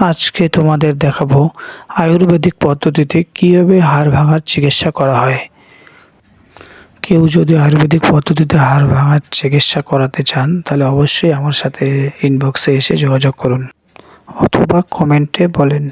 আজকে তোমাদের দেখাবো আয়ুর্বেদিক পদ্ধতিতে কীভাবে হাড় ভাঙার চিকিৎসা করা হয়। কেউ যদি আয়ুর্বেদিক পদ্ধতিতে হাড় ভাঙার চিকিৎসা করাতে চান, তাহলে অবশ্যই আমার সাথে ইনবক্সে এসে যোগাযোগ করুন, অথবা কমেন্টে বলেন।